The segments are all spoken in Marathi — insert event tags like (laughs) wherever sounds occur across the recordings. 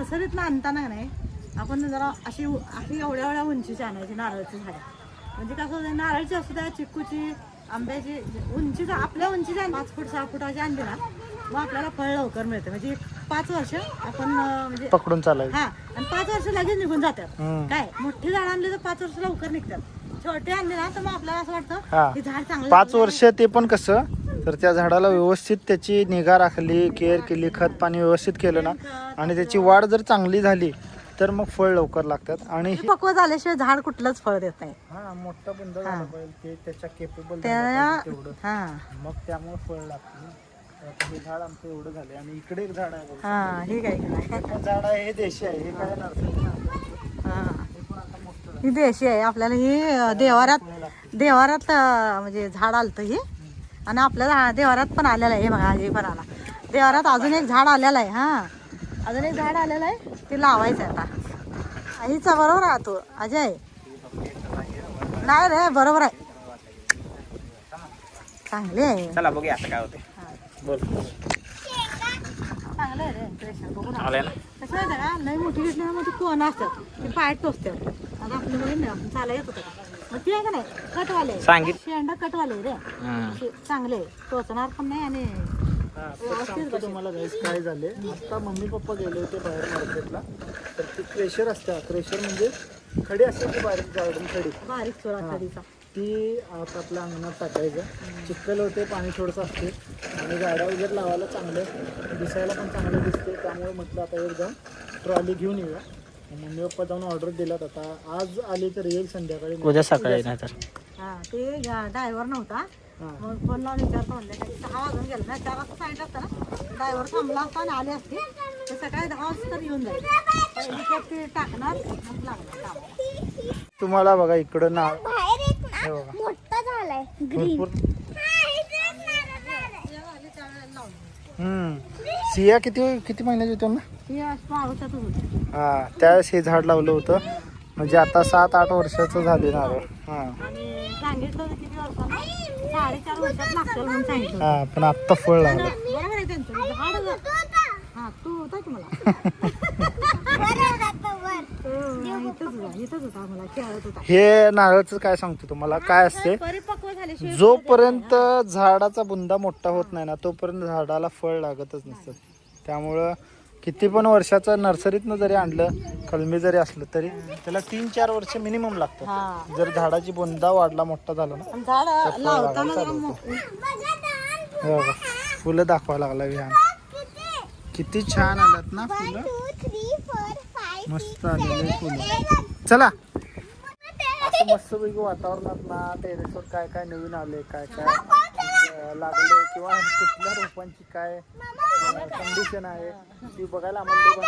नर्सरीत आणताना नाही आपण जरा अशी अशी एवढ्या एवढ्या उंचीची आणायची नारळाची झाडं. म्हणजे कसं होतं नारळची असू द्या चिक्कूची आंब्याची उंचीचा आपल्या उंचीची आण- पाच फूट सहा फुटाची आणली ना मग आपल्याला फळ लवकर मिळतं. म्हणजे पाच वर्ष आपण म्हणजे पकडून चालायचं. हा आणि पाच वर्ष लगेच निघून जातात. काय मोठी झाड आणली तर पाच वर्ष लवकर निघतात. छोटे आणले ना तर मग आपल्याला असं हा. वाटतं की झाड चांगलं पाच. वर्ष ते पण कसं तर त्या झाडाला व्यवस्थित त्याची निगा राखली केअर केली खत पाणी व्यवस्थित केलं ना आणि त्याची वाढ जर चांगली झाली तर मग फळ लवकर लागतात आणि हे- पक्व झाल्याशिवाय झाड कुठलंच फळ देत नाही हा मोठा बंद हा. झाला पाहिजे ते त्याच्या केपेबल त्या तेवढं हा मग त्यामुळे फळ लागतं आता हे झाड आमचं एवढं झालंय आणि इकडे एक झाड आहे बघ. हा हे काय हे पण झाड आहे हे देशी आहे हे काय नर्सरी हा हे पण आता मोठं झालं ही देशी आहे आपल्याला ही देवारात. देवारात म्हणजे झाड आलतं हे. आणि आपल्याला देवारात पण आलेलं आहे हे बघा हे पण आला. देवारात अजून एक झाड आलेलं आहे हा. अजून एक झाड आलेलं आहे ते लावायचं आहे आता. हिचा बरोबर आहे तू अजय. नाही रे बरोबर आहे. चांगले आहे. चला बघूया आता काय होते बोल. चांगलं आहे रे प्रेशर बघून आलंय ना? कसं आहे का लई मोठी घेतली ना मग ती कोण असतात? ते पायात टोचतात. आता आपलं बघून ना आपण येत होतं का? मग ती आहे का नाही? कटवाले. सांगित- शेंडा कटवाले रे. असे चांगले. टोचणार पण नाही आणि हा, सांगतो तुम्हाला गाईस काय झाले आता मम्मी पप्पा गेले होते बाहेर मार्केटला तर ती क्रेशर असते क्रेशर म्हणजे खडी असते ती बारीक गार्डन खडी. बारीक चोरा खडीचा. ती आता आपल्या अंगणात टाकायचं. चिखल होते पाणी थोडंसं असते. आणि गाड्या वगैरे लावायला चांगलं दिसायला पण चांगलं दिसते त्यामुळे म्हटलं आता एक जाऊन ट्रॉली घेऊन येऊया. मम्मी पप्पा जाऊन ऑर्डर दिलात आता आज आली तर येईल संध्याकाळी. उद्या सकाळी नाही तर हा ते ड्रायव्हर नव्हता. मग फोन लावून विचारतो म्हणले की सहा वाजून गेलं ना चार वाजता सांगितलं असतं ना? ड्रायव्हर थांबला असता आणि आले असते. तर सकाळी दहा वाजता तर येऊन जाईल. पहिली खेप ते टाकणार मग लागणार कामाला. तुम्हाला बघा इकडं ना बाहेर एक ना हे बघा. मोठा झालाय. ग्रीन भरपूर हम्म सिया किती किती महिन्याची होत्या ना होती. हा त्यावेळेस हे झाड लावलं होतं. म्हणजे आता सात आठ वर्षाचं झाले नारळ हा. होतं होतं. हा पण आत्ता फळ लागलं बरोबर आहे त्यांचं. झाड हा होता हो, होता होता होता. हे नारळाचं काय सांगतो तुम्हाला? काय असते? झाल्याशिवाय जोपर्यंत झाडाचा बुंदा मोठा होत नाही ना तोपर्यंत झाडाला फळ लागतच नसतं. त्यामुळं किती पण वर्षाचं नर्सरीतनं जरी आणलं कलमी जरी असलं तरी त्याला तीन चार वर्ष मिनिमम लागतात. हा. जर झाडाची बुंदा वाढला मोठा झाला ना आणि झाड लावताना जरा मो- हे बघा, फुलं दाखवायला लागला विहान. किती छान आल्यात ना फुलं. मस्त आलेले फुलं. चला. असं मस्तपैकी वातावरणात ना टेरेसवर काय काय नवीन आले काय काय लागले किंवा कुठल्या रोपांची काय कंडिशन आहे ती बघायला आम्हाला पण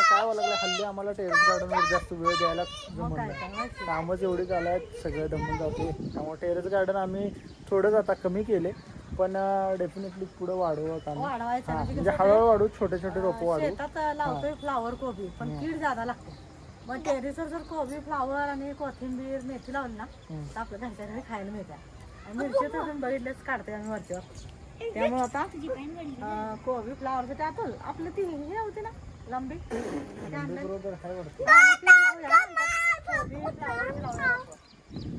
काय व्हायला लागलं हल्ली आम्हाला टेरेस गार्डनवर जास्त वेळ द्यायला जमत नाही. कामच एवढी झालं आहेत सगळं दमून जाते. त्यामुळे टेरेस गार्डन आम्ही थोडंच आता कमी केले पण डेफिनेटली पुढे वाढवत आम्ही वाढवायचं हा, म्हणजे म्हणजे हळूहळू वाढू छोटे छोटे रोपं वाढवू फ्लावर कोबी पण कीड जादा लागते. मग टेरेसवर जर कोबी फ्लावर आणि कोथिंबीर मेथी लावली ना तर आपल्या घरच्या घरी खायला मिळते आणि मिरची तर तुम्ही बघितलेच काढते आम्ही वरच्यावर त्यामुळे आता कोबी फ्लावरचं त्यातून आपलं ती हे होती ना लंबी.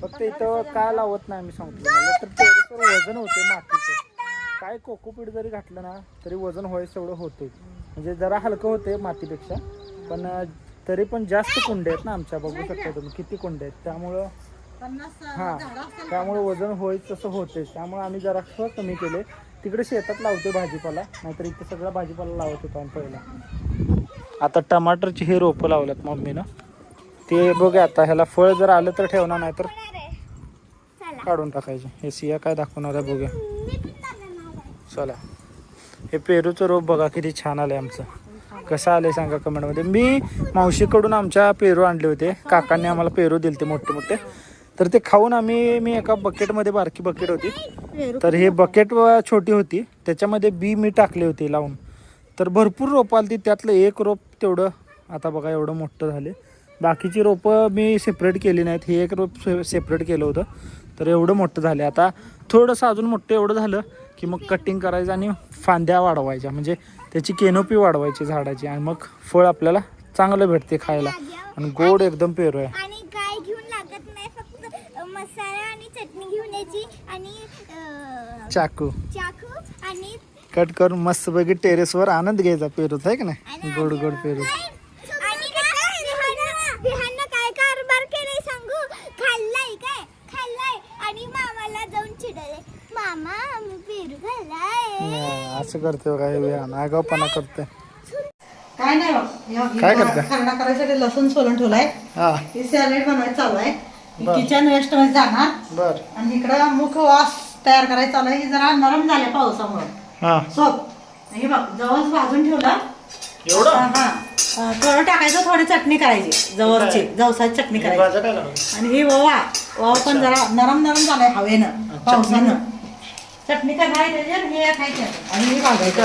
फक्त इथं काय लावत नाही मी सांगतो तर टेरेसवर वजन होते मातीचं. काय कोकोपीट जरी घातलं ना तरी वजन व्हायचं एवढं होते म्हणजे जरा हलकं होते मातीपेक्षा पण तरी पण जास्त कुंडे आहेत ना आमच्या बघू शकता तुम्ही किती कुंडे आहेत. त्यामुळं हा त्यामुळे वजन होईल तसं होते त्यामुळे आम्ही जरा कमी केले तिकडे शेतात लावतो भाजीपाला नाहीतर इथे सगळा भाजीपाला लावत होतो आम्ही पहिला. आता टमाटरची हे रोपं लावल्यात मम्मीनं. ते बघा आता ह्याला फळ जर आलं तर ठेवणार नाही तर काढून टाकायचे. हे सिया काय दाखवणार आहे बघूया. चला. हे पेरूचं रोप बघा किती छान आलंय आमचं. कसं आलंय सांगा कमेंटमध्ये मी मावशीकडून आमच्या पेरू आणले होते. काकांनी आम्हाला पेरू दिले ते मोठे मोठे. तर ते खाऊन आम्ही मी एका बकेटमध्ये बारकी बकेट होती. तर हे बकेट छोटी होती. त्याच्यामध्ये बी मी टाकले होते लावून. तर भरपूर रोपं आली त्यातलं एक रोप तेवढं आता बघा एवढं मोठं झाले. बाकीची रोपं मी सेपरेट केली नाहीत. हे एक रोप सेपरेट केलं होतं. तर एवढं मोठं झाले. आता थोडंसं अजून मोठं एवढं झालं की मग कटिंग करायचं आणि फांद्या वाढवायच्या. म्हणजे त्याची केनोपी वाढवायची झाडाची आणि मग फळ आपल्याला चांगलं भेटते खायला. आणि गोड एकदम पेरू आहे. आणि काय घेऊन लागत नाही फक्त अ, मसाला आणि चटणी घेऊन यायची आणि अ, चाकू. चाकू आणि कट करून मस्त पैकी टेरेसवर आनंद घ्यायचा पेरूचा आहे की नाही? गोड गोड पेरू आणि काय विहान विहान काय कारभार केलाय सांगू खाल्लाय काय खाल्लाय आणि मामाला जाऊन चिडले मामा मी पेरू खाल्लाय हा, असं करते हे काय नाही बघ. काय करायसाठी लसूण सोलून ठेवलाय. हा. ही सॅलेड बनवायचं चालू आहे. किचन वेस्टमध्ये जाणार. बर. आणि इकडं मुख वास तयार करायचा चालू आहे ही जरा नरम झाले पावसामुळे. हा. सोप हे बघ जवळ भाजून ठेवला. एवढं? हा थोडं टाकायचं थोडी चटणी करायची. जवळची जवसाची चटणी करायची? आणि ही ओवा ओवा पण जरा नरम नरम झालाय हवेनं पावसानं. चटणी आहे त्याच्यात हे खायची. आणि हे भाजायचं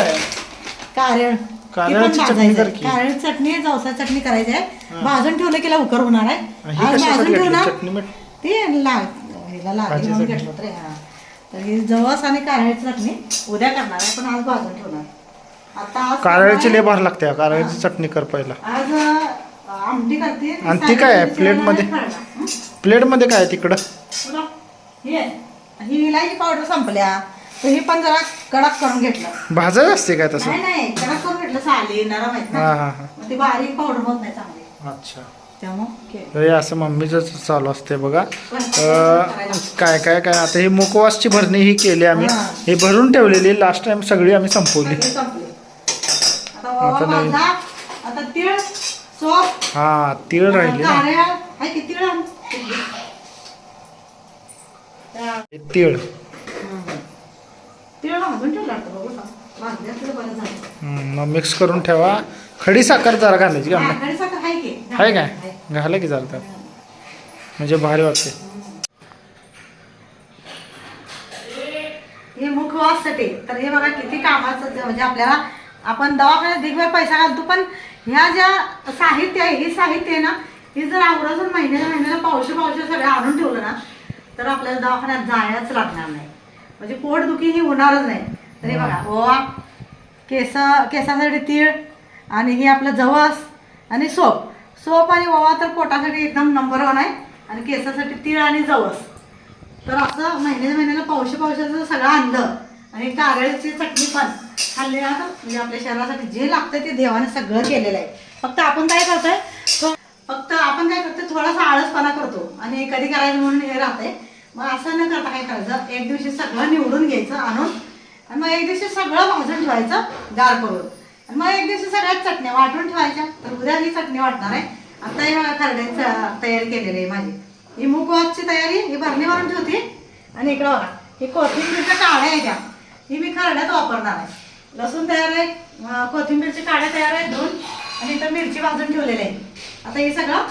कारळाची ती पण चटणी भाजायची. सारखी? कारळ चटणी जवसा चटणी करायची आहे. भाजून ठेवलं की लवकर होणार आहे. ही भाजून ठेवणार चटणी मीठ? ते लाग हिला लागली म्हणून भाजीसाठी. घेतलं होतं रे हा. तर ही जवस आणि कारळाची चटणी उद्या करणार आहे पण आज भाजून ठेवणार. आता आज कारळाची लय भार लागते कारळाची चटणी कर पहिला. आज अं, आमटी करते. आणि ती काय आहे? प्लेटमध्ये? प्लेटमध्ये काय आहे तिकडं? हे ही इलायची पावडर संपल्या. तर हे पण जरा कडक करून घेतलं. भाजायचं असते काय तसं? नाही नाही कडक करून घेतलं साली हा ना. हा हा मग ती बारीक पावडर होत नाही चांगली. अच्छा. त्यामुळे केलं. तर हे असं मम्मीच चालू असते बघा. अं, काय काय काय आता ही मुखवासची भरणी ही केली आम्ही. हा. भरून ठेवलेली लास्ट टाइम सगळी आम्ही संपवली. सगळी संपली. आता. भाजला. तीळ सोप. हा तीळ राहिली. ना कारळ्या आहे की तीळ आण. हे. तीळ. भाजून ठेवला मग मिक्स करून ठेवा. खडी साखर जरा घालायची का? खडी साखर आहे काय. घाला की जरा त्यात. म्हणजे भारी वाटते. हे मुखवाससाठी तर हे बघा किती कामाचं म्हणजे आपल्याला आपण दवाखान्यात दिगभर पैसा घालतो पण ह्या ज्या साहित्य आहे हे साहित्य आहे ना हे जर आवराजून महिन्याला महिन्याला पावशे पावशे सगळं आणून ठेवलं ना तर आपल्याला दवाखान्यात जायच लागणार नाही. म्हणजे पोटदुखी ही होणारच नाही. तरी बघा ओवा केस केसासाठी तीळ आणि हे आपलं जवस आणि सोप. सोप आणि ओवा तर पोटासाठी एकदम नंबर वन आहे आणि केसासाठी तीळ आणि जवस. तर असं महिन्याच्या महिन्याला पावशे पावशाचं सगळं आणलं. आणि कारळची चटणी पण खाल्ली ना म्हणजे आपल्या शरीरासाठी जे लागतं ते देवाने सगळं केलेलं आहे. फक्त आपण काय करतोय? फक्त आपण काय करतो थोडासा आळसपणा करतो. आणि कधी करायचं म्हणून हे राहते मग असं न करता काय करायचं? एक दिवशी सगळं निवडून घ्यायचं आणून. आणि मग एक दिवशी सगळं भाजून ठेवायचं गार करून. आणि मग एक दिवशी सगळ्यात चटण्या वाटून ठेवायच्या. तर उद्या ही चटणी वाटणार आहे. आता हे बघा तयारी केलेली आहे माझी. ही मुखवासची तयारी ही भरणी भरून ठेवते. आणि इकडं बघा ही कोथिंबीरच्या काड्या आहे त्या. ही मी खरड्यात वापरणार आहे. लसूण तयार आहे. कोथिंबीरची काड्या तयार आहेत. दोन आणि इथं मिरची भाजून ठेवलेली आहे. आता हे सगळं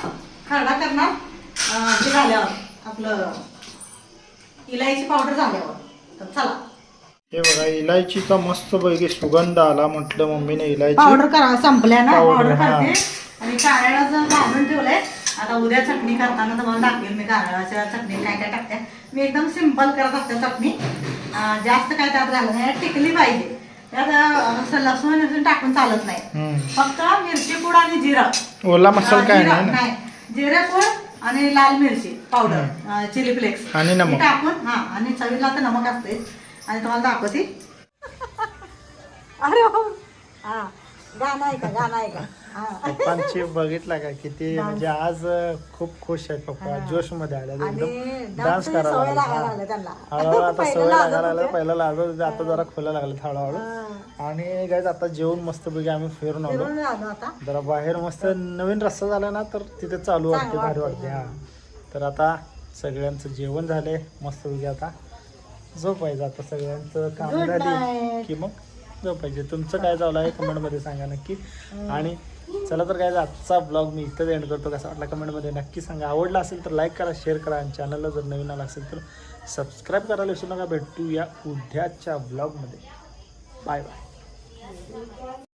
खरडा करणार ते झाल्यावर आपलं इलायची पावडर झाल्यावर. तर चला. हे बघा इलायचीचा मस्त पैकी सुगंध आला म्हटलं मम्मीने इलायची पावडर करा संपल्या ना? पावडर हा. करते. आणि कारळाचं भाजून ठेवलंय. आता उद्या चटणी करताना तुम्हाला दाखवेल मी कारळाच्या चटणी काय काय टाकते. मी एकदम सिंपल करत असते चटणी. जास्त काय त्यात घालत नाही टिकली पाहिजे. त्यात अं, असं लसूण लसूण टाकून चालत नाही. फक्त मिरची पूड आणि जिरं. ओला मसाला काय जिरं नाही ना? नाही. जिरे पूड आणि लाल मिरची पावडर चिली फ्लेक्स आणि नमक. टाकून हा आणि चवीला तर नमक असते आणि तुम्हाला दाखवते. अरे हो हा गाणं आहे का गाणं आहे का हा पप्पांची बघितला का किती? म्हणजे आज खूप खुश आहेत पप्पा. जोशमध्ये आले एकदम डान्स करायला लागले. लागली. हळूहळू आता सवय लागायला लागली. पहिला होते, आता जरा खुला लागले हळूहळू. आणि गाईज आता जेवण मस्त पैकी आम्ही फिरून आलो. जरा बाहेर मस्त नवीन रस्ता झाला ना तर तिथे चालू वाटते भारी वाटते, हा. तर आता सगळ्यांचं जेवण झालंय मस्त पैकी आता. झोपायचं आता सगळ्यांचं काम झाली. की मग झोपायचे. तुमचं काय चालू आहे? (laughs) कमेंटमध्ये सांगा नक्की. आणि चला तर काय आजचा ब्लॉग मी इथंच एंड करतो. कसा वाटला कमेंटमध्ये नक्की सांगा. आवडला असेल तर लाईक करा शेअर करा आणि चॅनलला जर नवीन आला असेल तर सबस्क्राईब करायला विसरू नका. भेटूया उद्याच्या ब्लॉगमध्ये बाय बाय